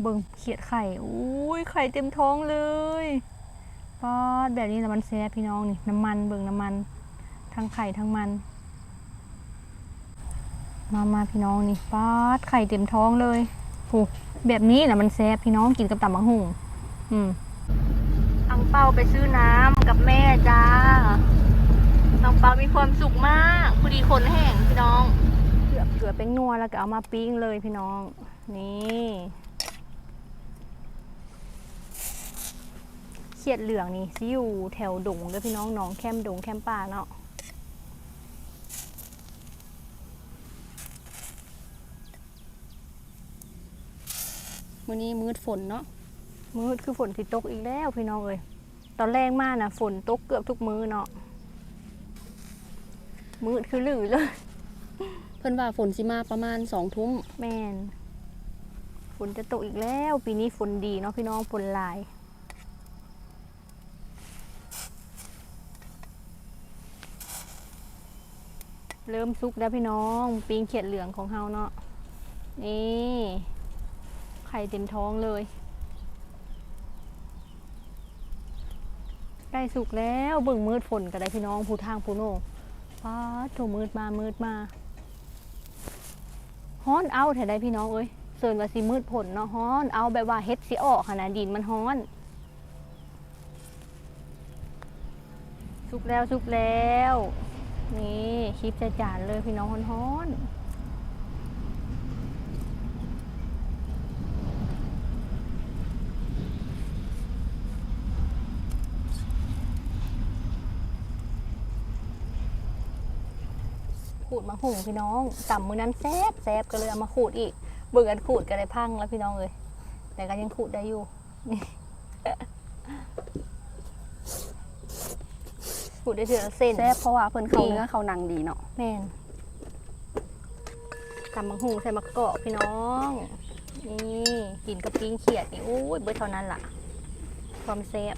เบิ่งเขียดไข่อุ้ยไข่เต็มท้องเลยป๊อดแบบนี้นะมันแซ่บพี่น้องนี่น้ำมันเบิ่งน้ำมัน ทั้งไข่ทั้งมัน มามาพี่น้องนี่ป๊าดไข่เต็มท้องเลยโหแบบนี้นะมันแซ่บพี่น้องกินกับตับมังหุงอืมอังเปาไปซื้อน้ำกับแม่จ้าอังเปามีความสุขมากพอดีคนแห้งพี่น้องเกือบเกือบเป็นนัวแล้วก็เอามาปิ้งเลยพี่น้อง นี่ ขียดเหลืองนี่ซิอยู่แถวดงเด้อพี่น้องหน้องแคมดงแคมป่าเนาะมื้อนี้มืดฝนเนาะมืดคือฝนที่ตกอีกแล้วพี่น้องเอ้ยตอนแรกมากนะฝนตกเกือบทุกมื้อเนาะมืดคือหลือเลย เพิ่นว่าฝนสิมาประมาณสองทุ่มแมนฝนจะตกอีกแล้ว ปีนี้ฝนดีเนาะพี่น้องฝนหลาย เริ่มสุกแล้วพี่น้องปีงเขียดเหลืองของเฮาเนาะนี่ไข่เต็มท้องเลยใกล้สุกแล้วเบิ่งมืดฝนก็ได้พี่น้องผู้ทางผู้โน่ป้าดโถมืดมามืดมาฮ้อนเอาแถได้พี่น้องเอ้ยเสิร์นว่าสิมืดผลเนาะฮ้อนเอาแบบว่าเฮ็ดสิออกขนาดดินมันฮ้อนสุกแล้วสุกแล้ว นี่คลิปจะจานเลยพี่น้องฮ้อนขูดมาหุงพี่น้องต่ำมือนั้นแซบแซบก็เลยเอามาขูดอีก เบื่อกันขูดก็เลยพังแล้วพี่น้องเลยแต่ก็ยังขูดได้อยู่นี่ ขูดได้เถือะเส้นแซ่บเพราะว่าเพิ่นเข้านี่เนื้อเข้าหนังดีเนาะแม่นตำมังหูใส่มะกอกพี่น้อง นี่กินกับปิ้งเขียดนี่โอ้ยเบิดเท่านั้นล่ะ ความแซ่บ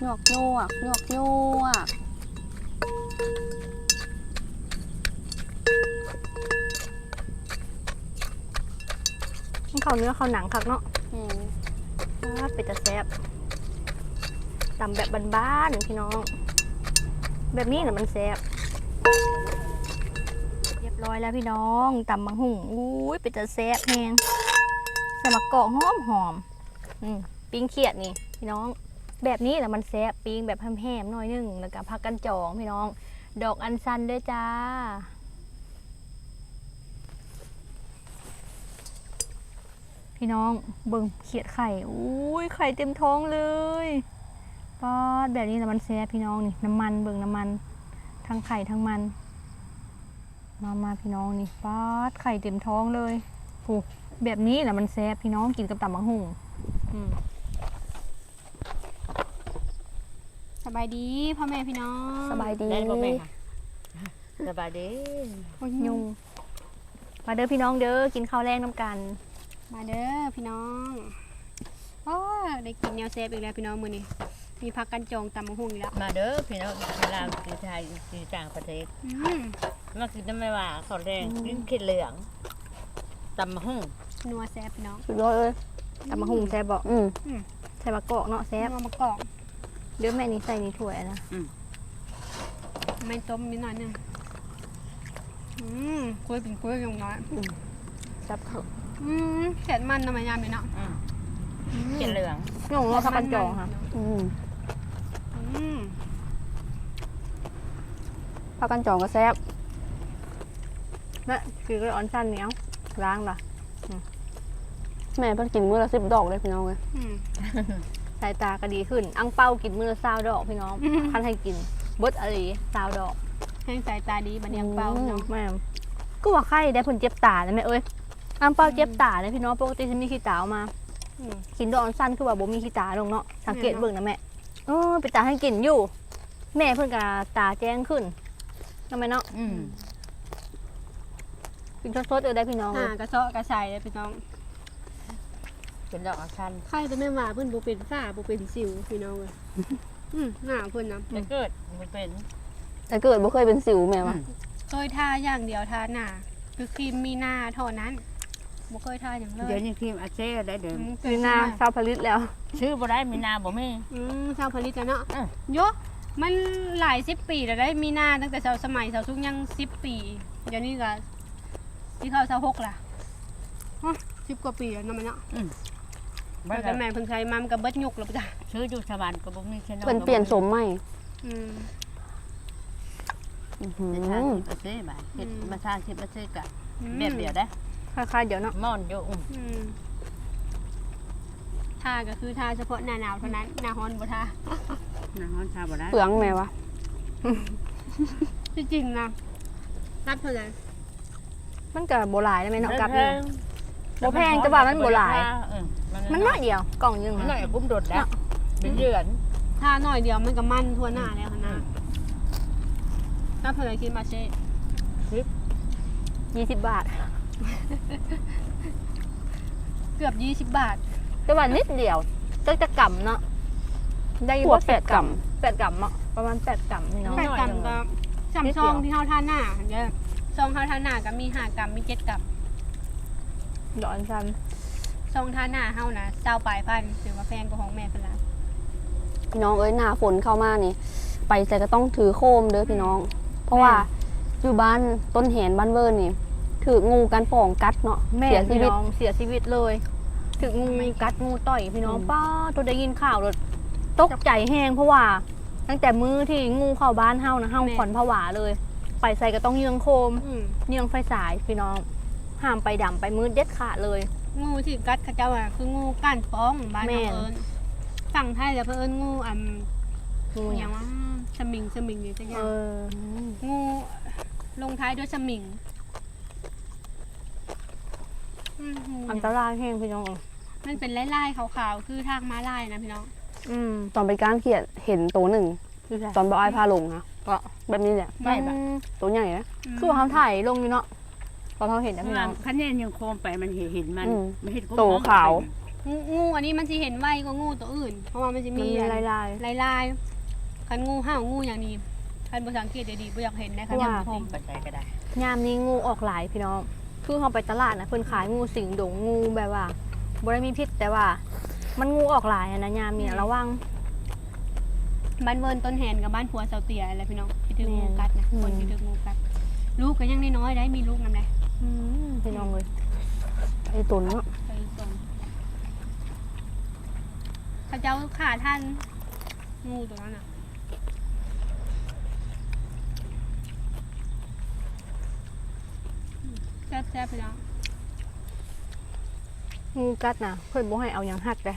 หยวกยวกหยวกยวกมันเข้าเนื้อเข้าหนังคักเนาะอืมอ่าเป็ดจะแซ่บ ตำแบบบ้านๆพี่น้อง แบบนี้นะมันแซ่บเรียบร้อยแล้วพี่น้องตำมังหุ่งอุ้ยเป็ดจะแซ่บแฮงใส่มะกอกหอมหอมๆอืมปิ้งเขียดนี่ พี่น้อง แบบนี้แหละมันแซ่บปิ้งแบบแห้มๆหน่อยหนึงแล้วก็พักกันจองพี่น้อง ดอกอัญชันด้วยจ้าพี่น้องเบิ่งเขียดไข่ อุ้ยไข่เต็มท้องเลย ป๊อดแบบนี้แหละมันแซ่บพี่น้องนี่น้ำมันเบิ่งน้ำมัน ทั้งไข่ทั้งมัน มามาพี่น้องนี่ป๊อดไข่เต็มท้องเลยโอ้แบบนี้แหละมันแซ่บพี่น้องกินกับตับมังหุงอืมสบายดีพ่อแม่พี่น้องสบายดีเล่นบ่แม่ค่ะสบายดีโอ้ยยุงมาเด้อพี่น้องเด้อกินข้าวแรงน้ำกัน มาเด้อพี่น้อง โอ้ยได้กินแนวเซฟอีกแล้วพี่น้องมื้อนี้มีผักกันจองตำมะฮุ่งอีกแล้วมาเด้อพี่น้องเวลาวคือไทยคือต่างประเทศอืมมากินน้ำไม่ว่าขาวแดงกินเขีดเหลืองตำมะหุ่งนัวแซฟพี่น้องสุดยอดเลยตับมังหุงแซ่บบอกอืมใส่มะกอกเนาะแซ่บนัวมะกอกเดี๋ยวแม่นี่ใส่นี่ถ้วยนะไม่ต้มนิดหน่อยหนึงอืมกล้วยเป็นกล้วยอย่างน้อยแซ่บเถอะอืมแขนมันทำไมยามนี่เนาะอืมอืม เขีดเหลืองน้องเราพักกันจองค่ะอืมอืมพักกันจองก็แซ่บและคือก็ออนซันเหนียวล้างล่ะแม่เพิ่นกินมื้อละ10ดอกเลยพี่น้องเอ้ยอืมสายตาก็ดีขึ้น อังเป้ากินมือละซาวดอกพี่น้องอืมคันให้กินเบิดอะไรซาวดอกให้สายตาดีบัดเนียงเป้าพี่น้องแม่มก็ว่าไข้ได้ผลเจ็บตาเลยแม่เอ้ยอังเป้าเจ็บตาเลยพี่น้องปกติจะมีขี้ตาออกมาอืม กินดอกออนซันคือว่าบ่มีขี้ตาลงเนาะสังเกตเบิ่งนะแม่เออไปตาให้กินอยู่ แม่เพิ่นก็ตาแจ้งขึ้นทำไมเนาะอืมกินสดๆเออได้พี่น้องเลอ่ายกระเซาะกระใส่เลยพี่น้องเป็นดอกอัญชันไข่จะไม่ว่าเพิ่นบ่เป็นฝ้าบ่เป็นสิวพี่น้องเลยอืมหน้าเพิ่นนะจะเกิดมันเป็นแต่เกิดบ่เคยเป็นสิวแม่ว่าเคยทาอย่างเดียวทาหน้าคือครีมมีหน้าเท่านั้น บ่เคยทานอย่างเลเดี๋ยวยนี้ทีมอาเซ่ได้เดิมอืมมีนาชาวผลิตแล้วชื่อบ่ได้มีนาบ่มี อืมชาวผลิตแล้วเนาะอืมโยมันหลายสิบปีแล้วได้มีนาตั้งแต่สาวสมัยสาวสุกยังสิบปีเดี๋ยวนี้ก็ที่เข้าสาวหกล่ะฮะสิบกว่าปีแล้วเนาะแมันเนาะบ่แล้วได้ก็แม่เพิ่นใช้มามันก็เบิดยุกแล้วจ้ะชื่ออยู่สวรรค์ก็บ่มีชนเพิ่นเปลี่ยนสมใหม่อืม อื้อหือจะทานอาเซ่บ่เฮ็ดอืมมาทานทิพอาเซ่กะอืม แบบเดียวได้ค ล้ายๆเดี๋ยวเนาะม่อนอยู่อุ้มอืมทาก็คือทาเฉพาะหน้าหนาวเท่านั้น หน้าร้อนบ่ทานะฮ้อนชาบ่ได้เปลืองแม่วะที่จริงนะรับเท่าไหร่มันก็โบราณได้ไหมเนาะกับแพนี่งบ่แพงแต่ว่ามันบ่หลาย เออมันน้อยเดียวกล่องหนึงมันน้อยอะกุ้มโดดแล้วเป็นเดือนทาหน่อยเดียวมันก็มันทั่วหน้าแล้วค่ะนะรับเท่าไหร่คิดมาเช่ ยี่สิบบาท เกือบยี่สิบบาท แต่ว่านิดเดียวจักจะกำเนาะได้อยู่ตัวว่าแปดกรัมแปดกำเนาะประมาณแปดกำนี่เนาะแปดกรัมก็สามซองที่เท่าท่าหน้าเด้อซองเท่าท่าหน้าก็มีห้ากรัมมีเจ็ดกรัมร้อนซันซองท่าหน้าเฮานะเจ้าปลายพันถือว่าแพงกว่าของแม่เพิ่นละพี่น้องเอ้ยหน้าฝนเข้ามานี่ ไปใส่ก็ต้องถือโคมเด้อพี่น้อง เพราะว่าอยู่บ้านต้นแหนบ้านเวิร์นนี่ ถืองูกันป่องกัดเนาะแม่เสียชีพี่วิต น้องเสียชีวิตเลย ถึงงูกัดงูต่อยพี่น้องอืม ป้าตัวได้ยินข่าวเลยตกใจแห้งเพราะว่า ตั้งแต่มื้อที่งูเข้าบ้านเฮานะเฮาขวัญผวาเลย ไปใส่ก็ต้องเยืองโคม อืมเยืองไฟสายพี่น้องห้ามไปดำไปมืดเด็ดขาดเลย งูที่กัดเขาเจ้าอะคืองูก้านป้องบ้านแม่เขานเอิญฝั่งไทยแล้วเพิ่นเอิญงูอ่ำงูออย่าย่างงว่าสมิงสมิงนี่จังอเอย่างอ งูลงท้ายด้วยสมิง อืมงูอันตรายแห้งพี่น้องมันเป็นลายๆขาวๆ คือทางม้าลายนะพี่น้องอืมตอนไปก้านเขียดเห็นตัวหนึ่ง คือไงตอนบอไอ้ายพาลงนะก็แบบนี้แหละไม่แบบตัวใหญ่นะคือว่าเขาถ่ายลงอยู่เนาะตอนเขาเห็นนะพี่น้อง คะแนนยังโคมไปมันเห็นมันอืม ไม่เห็นกุ้มโตขาวงูงูอันนี้มันจะเห็นไวกว่างูตัวอื่น เพราะว่ามันจะมันมีมีอะลายลาย ลายลายๆคันงูห้าวงูอย่างนี้คันภาษาอังกฤษดีๆบ่อยากเห็นนะคันว่า ยังพมปัจจัยก็ได้ ๆยามนี้งูออกหลายพี่น้อง คือเขาไปตลาดนะเพิ่นขายงูสิงดงงูแบบว่าบ่ได้มีพิษแต่ว่า มันงูออกหลายอะนะยามนี้นะระวัง บ้านเวิร์นต้นแหนกับบ้านผัวเสาเตียอะไรพี่น้องที่ถึงแม่งูนกัดนะอืม คนที่ถึงงูกัด ลูกก็ยังน้อยๆได้มีลูกนำได้อืมพี่น้องเลยไอ้ตุนเนาะไปส่งเขาเจ้าขาท่านงูตัวนั้นอะ อืมแซ่บๆพี่น้องงูกัดนะเพิ่นบ่ให้เอาหยังหัดเลย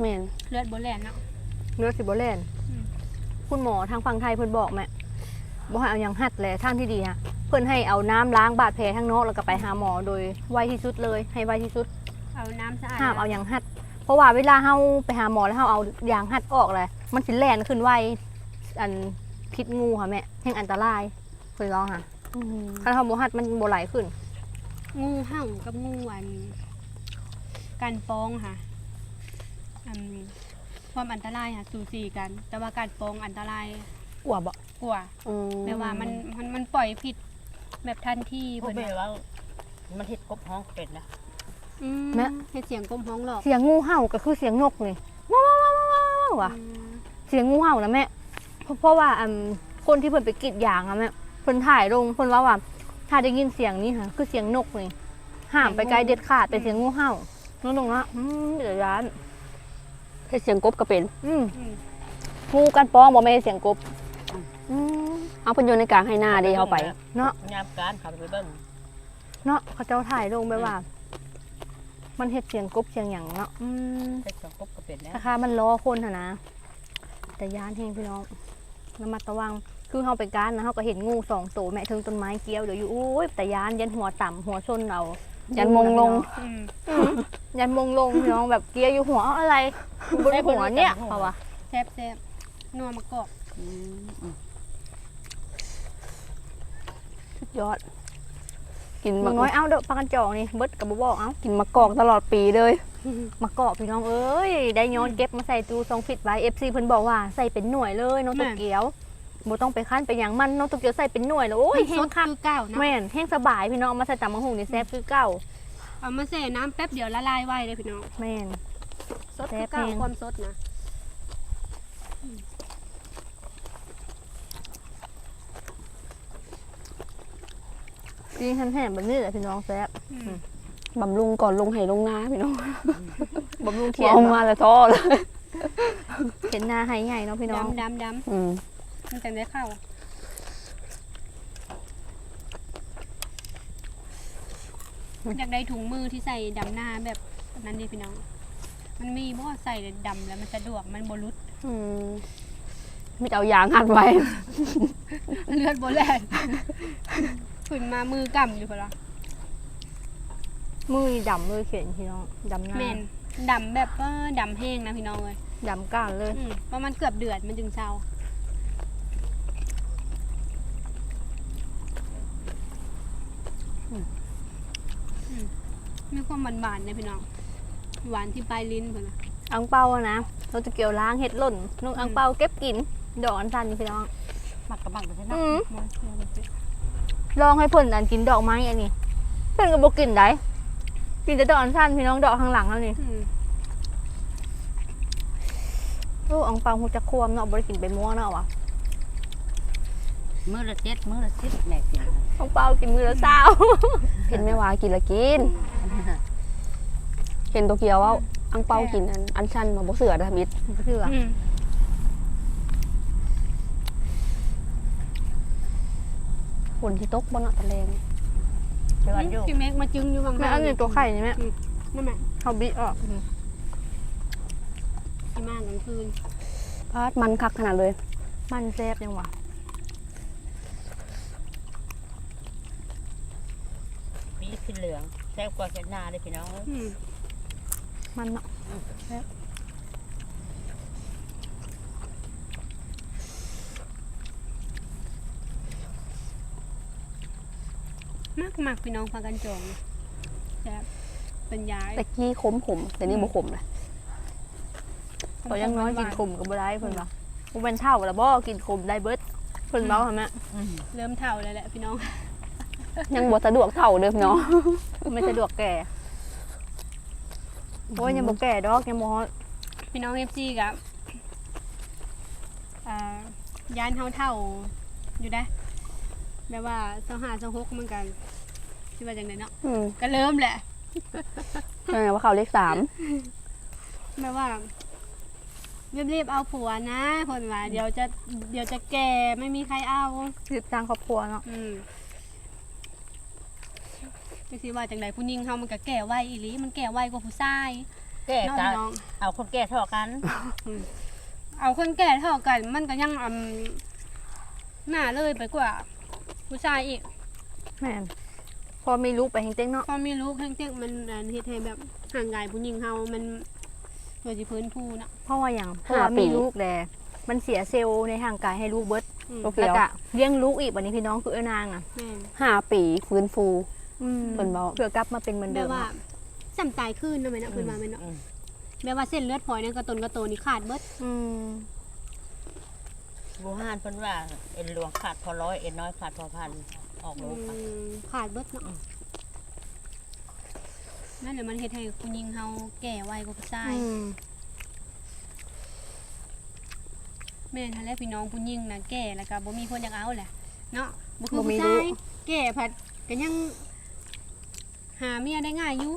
แม่นเลือดโบแลนเนาะ เนื้อสิบ่แล่นอืม คุณหมอทางฝั่งไทยเพิ่นบอกแม่บ่ให้เอาหยังหัดเลยทางที่ดีฮะเพิ่นให้เอาน้ำล้างบาดแผลทั้งนอกแล้วก็ไปหาหมอโดยไวที่สุดเลย ให้ไวที่สุด เอาน้ำสะอาดห้ามเอาหยังหัด เพราะว่าเวลาเฮาไปหาหมอแล้วเฮาเอายางหัดออกเลยมันสิแล่นขึ้นไวอันพิษงูค่ะแม่แห่งอันตรายเคยลองค่ะอืมถ้าเฮาบ่หัดมันบ่ไหลขึ้น งูเห่ากับงูอันการฟ้องค่ะอันความอันตรายค่ะสูสีกัน แต่ว่าการฟ้องอันตรายกลัวบ่กว่าอืมแปลว่ามันมันมันปล่อยผิดแบบทันทีพวกเพิ่นเบลว่าว่า มันเห็ดกบห้องเป็ดนะอืมเฮ็ดเสียงกลมห้องหลอกเสียงงูเห่าก็คือเสียงนกนี่ว้าวว้าวว้าวว้าวว้าวว่ะอืมเสียงงูเห่านะแม่เพราะเพราะว่าอันคนที่เพิ่นไปกรีดยางอะแม่เพิ่นถ่ายลงเพิ่นว่าว่า ถ้าได้ยินเสียงนี้ค่ะ คือเสียงนกนี่ห้ามไปไกลเด็ดขาดเป็นเสียงงูเห่าน้องนงละอืมเดี๋ยวย้านให้เสียงกบก็เป็น อืมอืมงูกันป้องบ่ไม่ได้เสียงกบอืมเอาเพนโยนในกลางให้หน้าเดีเข้าไป เนาะงามการขับไปเบิ้งเนาะเขาเจ้าถ่ายลงไปว่า มันเฮ็ดเสียงกบเสียงหยังเนาะอืมเห็ดสองกบก็เป็ดแล้วราคามันล้อคนหั่นนะแต่ย้านเฮงพี่น้องระมัดระวัง คือเฮาไปการนะเฮาก็เห็นงูสองตัวแม่ถึงต้นไม้เกี้ยวเดี๋ยวอยู่โอ้ยแต่ย้านยันหัวต่ำหัวชนเอายันมงลงอืมยันมงลงพี่น้องแบบเกี้ยวอยู่หัวเอาอะไรบนหัวเนี่ยเอาวะแซ่บแซ่บนัวมะกอกสุดยอด กินหมะนูน้อยเอาเด้อปากกันจองนี่เบิดกับบ่บอกเอากินมะกอกตลอดปีเลยมากรอบพี่น้องเอ้ยได้ย้อนเก็บมาใส่ตู้ซองฟิตไว้ FC เพิ่นบอกว่าใส่เป็นหน่วยเลยน้องตกเกียว บ่ต้องไปคั้นไปหยังมันน้องตกเกียวใส่เป็นหน่วยแล้วโอ้ยมันแห้สงดคักคือเก่าเนาะแม่นแห้งสบายพี่น้องเอามาใส่ตำมะฮุงนี่แซ่บคือเก่าเอาเอามาแช่น้ำแป๊บเดียวละลายไว้เลยพี่น้องแม่นสดคือเก่าแซ่บแพงความสดนะกินแห้งๆแบบนี้แหละพี่น้องแซ่บบำรุงก่อนลงไหลงนาพี่น้องบำรุงเขียนเอามาแล้วท้อเลยเห็นหน้าให้ใหญ่เนาะพี่น้องดำดำดอืมำ มันจะได้เข้าอยากได้ถุงมือที่ใส่ดำหน้าแบบนั้นดิพี่น้อง มันมีบ่ใส่ดำแล้วมันสะดวกมันบรุษอืมไม่เอายางหัดไว้ เลือดโบแลนขึ้นมามือกำอยู่พอละมือนี่ดำเลยเขียนพี่น้องดำหน้าแม่นดำแบบว่าดำแห้งนะพี่น้องเลยดำก้านเลยอืมประมาณเกือบเดือดมันจึงเช้าอืม มีความหวานๆเนี่ยพี่น้อง หวานที่ปลายลิ้นพอละอังเปาอะนะเราจะเกี่ยวล้างเห็ดหล่นนุ่งอังเปาเก็บกินดอกอันชันนี่พี่น้อง หมักกระบังไปใช่ไหมอืมลองให้เพิ่นอันกินดอกไม้อันนี้เพิ่นก็บอกกินได้กินแต่ดอกอันชันพี่น้องดอกข้างหลังแล้วนี่อืมโอ้อังเปาหูจะควมเนาะบ่ได้กินใบม่วงเนาะวะ มือละเจ็ดมือละสิบแม่กินอังเปากินมือละเศร้าเห็นไม่ว่ากินละกิน เห็นตัวเกียวว่าอังเปากินอันอันชันมาบ่เสือนะมิดบ่เชื่ออืมฝนที่ตกบนเนาะตะแลงเดือนอยู่พี่เมกมาจึงอยู่บางแม่อันนี้ตัวไข่นี่แม่นั่นแหละเขาบิออกที่มากกลางคืนพาดมันคักขนาดเลย มันแซ่บยังวะ มีขึ้น เหลืองแซ่บกว่าเส้นหน้าเลยพี่น้องอืมมันเนาะมากมากพี่น้องพากันจองจะเป็นยายแต่กี้ขมขมแต่นี่บ่ขมเลยตัวยังน้อยกินขมก็บ่ได้เพิ่นว่าบ่เป็นเท่าแล้วบ่กินขมได้เบิดเพิ่นเว้าหั่นแม่เริ่มเท่าแล้วแหละพี่น้อง ยังบ่สะดวกเท่าเด้อพี่น้องไม่สะดวกแก่โอ้ยยังบ่แก่ดอกยังบ่ฮอดพี่น้องเอฟซีกับอ่าย้านเท่าเท่าอยู่ได้แบบว่าเสาหาเสาหกเหมือนกันที่ว่าจังไดเนาะอืมก็เริ่มแหละ ใช่ไหมว่าเขาเลขสามแบบว่ารีบๆเอาผัวนะเพิ่นว่าเดี๋ยวจะเดี๋ยวจะแก่ไม่มีใครเอารีบสร้างครอบครัวเนาะอืม จังสิว่าจังไดผู้หญิงเฮามันก็แก่ไวอีหลีมันแก่ไวกว่าผู้ชายแก่เนาะกัพี่นน้อง เอาคนแก่เท่ากัน เอาคนแก่เท่ากันมันก็ยังอืมหน้าเลยไปกว่า ผู้ชายอีก แม่นพอมีลูกไปเฮงเต้งเนาะพอมีลูกเพ่งๆมันอันเฮ็ดให้แบบห่างไกลผู้หญิงเฮามันตัวสิพื้นผู้น่ะ เพราะว่าหยังเพราะว่ามีลูกแลมันเสียเซลล์ในร่างกายให้ลูกเบิดอืมตัวแล้วเกียวก็เลี้ยงลูกอีกบัดนี้พี่น้องคือเอ้นางอะแม่นห้าปีฟื้นฟู อืมเพิ่นเว้า เพื่อกลับมาเป็นเหมือนแบเดิบมว่าอะสัมตายขึ้นนะแม่นเนาะเพิ่นว่าแม่นเนาะอืมแบบว่าเส้นเลือดฝอยในกระตนกระโตนี่ขาดเบิดอืมบูฮานเพิ่นว่าเอ็นหลวงขาดพอร้อยเอ็นน้อยขาดพอพันออกอืลูกค่ะมขาดเบิดเนาะนั่นแหละมันเฮ็ดให้ผู้หญิงเฮาแก่ไวกว่าผู้ชาย อืมแม่นหั่นแหละพี่น้องผู้หญิงน่ะแก่แล้วก็บ่มีคนอยากเอาแหละเนาะบ่คือบ่มีผู้ลูชากยแก่ผัดก็ยัง หาเมียได้ง่ายอยู่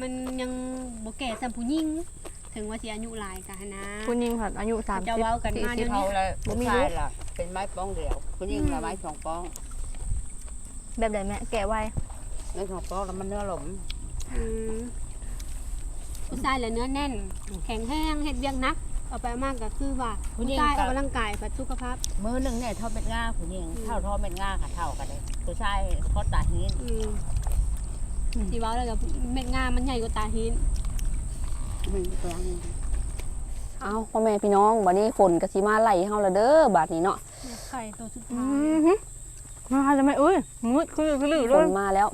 มันยังบ่แก่สำผู้หญิงถึงว่าสิอายุหลายกะนะ คุณยิงผัดอายุสามสิจะบเว้ากันมาสี่เดี๋สิยบวนี้ เขาเลยบ่มีผู้ลูชากยล่ะ เป็นไม้ป้องเดียวผู้หญิงละไม้สองป้องแบบไหนแม่แก่ไวไม้สองป้องแล้วมันเนื้อหลมอืมผู้ชายเหลือเนื้อแน่น แข็งแห้งเฮ็ดเวียงนักเอาไปมากก็คือว่าผู้ชายออกกำลังกายผัดสุขภาพ มือหนึ่งเนี่ยเท่าเม็ดง่าผู้หญิงอืม เท่าเท่าเม็ดง่าค่ะเท่ากันเลยผู้ชายเขาตาหินอืม ที่เว้าแล้วก็เม็ดงามมันใหญ่กว่าตาหินเอาพ่อแม่พี่น้องบัดนี้ฝนก็สิมาไล่เฮาและเด้อบาดนี้เนาะไข่ตัวสุดอืท้ายมมาแล้วไหมเอ้ยมืดคือคือลือฝเลนยมาแล้ว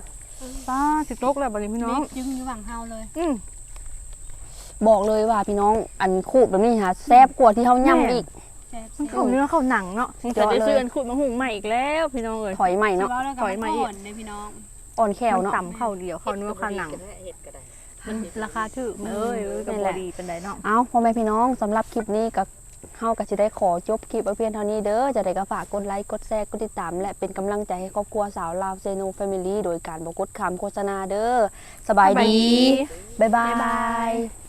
ป้าสิตกแล้วบัดนี้พี่น้องเม็ดยึงอยู่หวังเฮาเลยอืมบอกเลยว่าพี่น้องอันคูบแบบนี้หาแซ่บกว่าที่เฮาย่ำอีกแซ่บมันๆเข้าเนื้อเข้าหนังเนาะสุดยแต่อดได้เลยซื้ออันขุดมาหุงใหม่อีกแล้ว พี่น้องเอ้ยถอยใหม่ที่เนาะเว้าแล้วก็ถอยมามาอีกอ่อนเลยพี่น้อง อ่อนแขวมันเนาะ ต่ำเข้าเดียวเข้าเนื้อเข้าหนังเห็ดก็ได้มันราคาถูกเอ้ยกับนั่นบแหละดีเป็นไดเนาะ เอาพ่อแม่พี่น้องสำหรับคลิปนี้ก็เฮาก็สิได้ขอจบคลิปเอาเพียงเท่านี้เด้อ จะได้ก็ฝากกดไลค์ กดแชร์ กดติดตาม และเป็นกำลังใจให้ครอบครัวสาวลาวเซโนแฟมิลี่โดยการบ่กดคำโฆษณาเด้อ สบายดี บ๊ายบาบ๊ายบายย